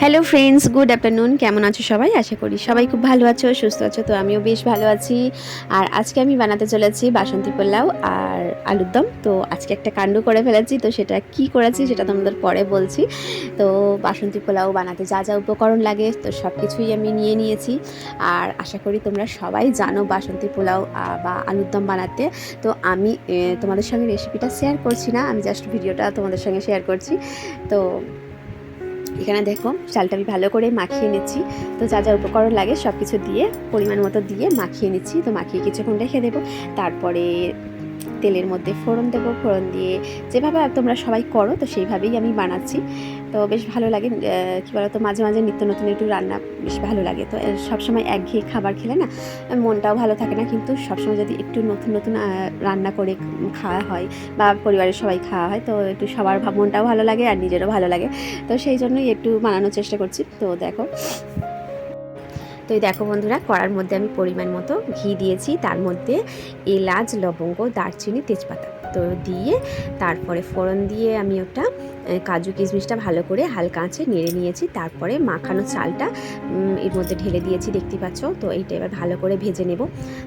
Hello friends good afternoon কেমন আছো সবাই? আশা করি সবাই খুব ভালো আছো, সুস্থ আছো, তো আমিও বেশ ভালো আছি। আর আজকে আমি বানাতে চলেছি বাসন্তী পোলাও আর আলুর দম। তো আজকে একটা কাণ্ড করে ফেলেছি, তো সেটা কি করেছি সেটা তোমাদের পরে বলছি। তো বাসন্তী পোলাও বানাতে যা যা উপকরণ লাগে, তো সব কিছুই আমি নিয়ে নিয়েছি। আর আশা করি তোমরা সবাই জানো বাসন্তী পোলাও বা আলুর দম বানাতে। তো আমি তোমাদের সঙ্গে রেসিপিটা শেয়ার করছি না, আমি জাস্ট ভিডিওটা তোমাদের সঙ্গে শেয়ার করছি। তো এখানে দেখো, চালটা আমি ভালো করে মাখিয়ে নিচ্ছি। তো যা যা উপকরণ লাগে সব কিছু দিয়ে, পরিমাণ মতো দিয়ে মাখিয়ে নিচ্ছি। তো মাখিয়ে কিছুক্ষণ রেখে দেবো। তারপরে তেলের মধ্যে ফোড়ন দেবো, ফোড়ন দিয়ে যেভাবে তোমরা সবাই করো, তো সেইভাবেই আমি বানাচ্ছি। তো বেশ ভালো লাগে কী বলো তো মাঝে মাঝে নিত্য নতুন একটু রান্না বেশ ভালো লাগে। তো সবসময় একঘেয়ে খাবার খেলে না, মনটাও ভালো থাকে না। কিন্তু সবসময় যদি একটু নতুন নতুন রান্না করে খাওয়া হয় বা পরিবারের সবাই খাওয়া হয়, তো একটু সবার মনটাও ভালো লাগে আর নিজেরও ভালো লাগে। তো সেই জন্যই একটু বানানোর চেষ্টা করছি। তো দেখো তো এই দেখো বন্ধুরা, কড়ার মধ্যে আমি পরিমাণ মতো ঘি দিয়েছি। তার মধ্যে এলাচ, লবঙ্গ, দারচিনি, তেজপাতা। তো দিয়ে তারপরে ফোড়ন দিয়ে আমি ওটা কাজু কিশমিশটা ভালো করে হালকা আঁচে নেড়ে নিয়েছি। তারপরে মাখানো চালটা এর মধ্যে ঢেলে দিয়েছি, দেখতে পাচ্ছ? তো এইটা এবার ভালো করে ভেজে নেব।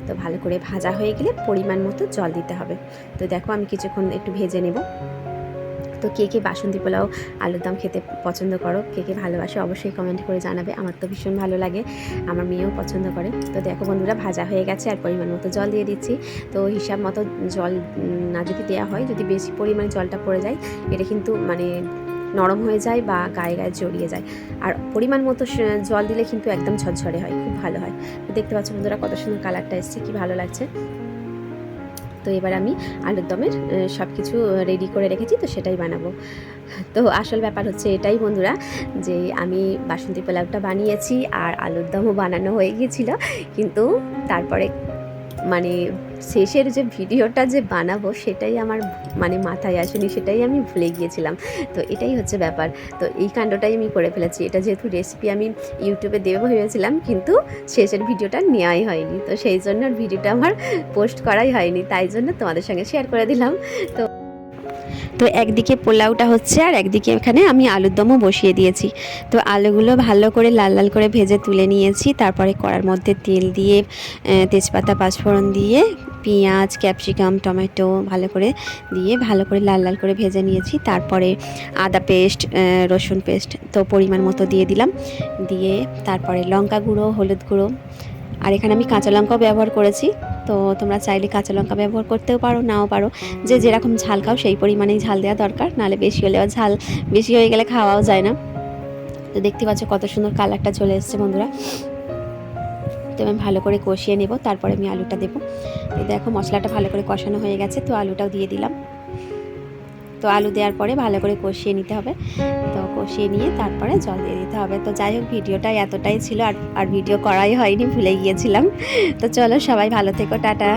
তো ভালো করে ভাজা হয়ে গেলে পরিমাণ মতো জল দিতে হবে। তো দেখো আমি কিছুক্ষণ একটু ভেজে নেব। তো কে কে বাসন্তী পোলাও, আলুর দম খেতে পছন্দ করো, কে কে ভালোবাসে অবশ্যই কমেন্ট করে জানাবে। আমার তো ভীষণ ভালো লাগে, আমার মেয়েও পছন্দ করে। তো দেখো বন্ধুরা, ভাজা হয়ে গেছে, আর পরিমাণ মতো জল দিয়ে দিচ্ছি। তো হিসাব মতো জল না যদি দেওয়া হয়, যদি বেশি পরিমাণে জলটা পড়ে যায়, এটা কিন্তু মানে নরম হয়ে যায় বা গায়ে গায়ে জড়িয়ে যায়। আর পরিমাণ মতো জল দিলে কিন্তু একদম ঝরঝরে হয়, খুব ভালো হয়। দেখতে পাচ্ছ বন্ধুরা, কত সুন্দর কালারটা এসছে, কি ভালো লাগছে। তো এবার আমি আলুর দমের সব কিছু রেডি করে রেখেছি, তো সেটাই বানাবো। তো আসল ব্যাপার হচ্ছে এটাই বন্ধুরা, যে আমি বাসন্তী পোলাওটা বানিয়েছি আর আলুর দমও বানানো হয়ে গিয়েছিল, কিন্তু তারপরে মানে শেষের যে ভিডিওটা যে বানাবো সেটাই আমার মানে মাথায় আসেনি, সেটাই আমি ভুলে গিয়েছিলাম। তো এটাই হচ্ছে ব্যাপার। তো এই কাণ্ডটাই আমি করে ফেলেছি। এটা যেহেতু রেসিপি আমি ইউটিউবে দেবো ভেবেছিলাম, কিন্তু শেষের ভিডিওটা নেওয়াই হয়নি। তো সেই জন্য ভিডিওটা আমার পোস্ট করাই হয়নি। তাই জন্য তোমাদের সঙ্গে শেয়ার করে দিলাম। তো তো একদিকে পোলাওটা হচ্ছে আর একদিকে এখানে আমি আলুর দমও বসিয়ে দিয়েছি। তো আলুগুলো ভালো করে লাল লাল করে ভেজে তুলে নিয়েছি। তারপরে কড়ার মধ্যে তেল দিয়ে তেজপাতা, পাঁচফোড়ন দিয়ে, পেঁয়াজ, ক্যাপসিকাম, টমেটো ভালো করে দিয়ে ভালো করে লাল লাল করে ভেজে নিয়েছি। তারপরে আদা পেস্ট রসুন পেস্ট তো পরিমাণ মতো দিয়ে দিলাম। দিয়ে তারপরে লঙ্কা গুঁড়ো, হলুদ গুঁড়ো আর এখানে আমি কাঁচা লঙ্কাও ব্যবহার করেছি। তো তোমরা চাইলে কাঁচা লঙ্কা ব্যবহার করতেও পারো, নাও পারো। যে যেরকম ঝাল খাও সেই পরিমাণেই ঝাল দেওয়া দরকার, নাহলে বেশি হলেও ঝাল বেশি হয়ে গেলে খাওয়াও যায় না। তো দেখতে পাচ্ছ কত সুন্দর কালারটা চলে এসছে বন্ধুরা। তো আমি ভালো করে কষিয়ে নেব, তারপরে আমি আলুটা দেবো। দেখো মশলাটা ভালো করে কষানো হয়ে গেছে, তো আলুটাও দিয়ে দিলাম। তো আলু দেওয়ার পরে ভালো করে কষিয়ে নিতে হবে। তো কষিয়ে নিয়ে তারপরে জল দিয়ে দিতে হবে। তো যাই হোক, ভিডিওটা এতটাই ছিল আর আর ভিডিও করাই হয়নি, ভুলে গিয়েছিলাম। তো চলো সবাই ভালো থেকো, টাটা।